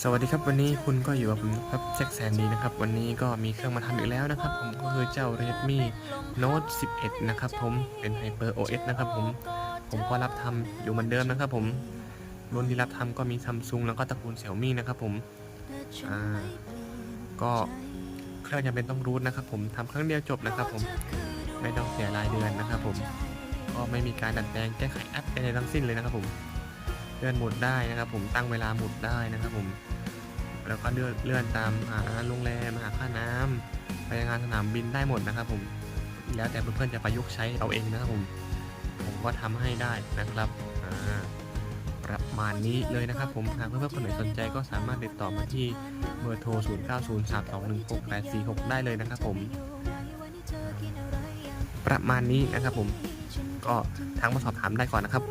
สวัสดีครับวันนี้คุณก็อยู่กับผมครับแจ็คแสนดีนะครับ วันนี้ก็มีเครื่องมาทำอีกแล้วนะครับ ผมก็คือเจ้า Redmi Note 11 นะครับผมเป็น Hyper OS นะครับผมผมก็รับทำอยู่เหมือนเดิมนะครับ ผมรุ่นที่รับทำก็มี Samsung แล้วก็ตระกูล Xiaomi นะครับผมอ่าก็เครื่องจำเป็นต้องรูทนะครับ ผมทำครั้งเดียวจบนะครับ ผมไม่ต้องเสียรายเดือนนะครับ ผมก็ไม่มีการดัดแปลงแก้ไขแอปใดทั้งสิ้นเลยนะครับผม เลื่อนหมดได้นะครับ ผมตั้งเวลาหมดได้นะครับ ผม แล้วก็เลื่อนเลื่อนตามหาโรงแรมหาค่าน้ำไปงานสนามบินได้หมดนะครับ ผมแล้วแต่เพื่อนๆจะประยุกต์ใช้เอาเองนะครับผม ผมก็ทำให้ได้นะครับประมาณนี้เลยนะครับ ผมหากเพื่อนๆคนไหนสนใจก็สามารถติดต่อมาที่เบอร์โทร 0903216846 ได้เลยนะครับ ผม ประมาณนี้นะครับ ผมก็ทักมาสอบถามได้ก่อนนะครับ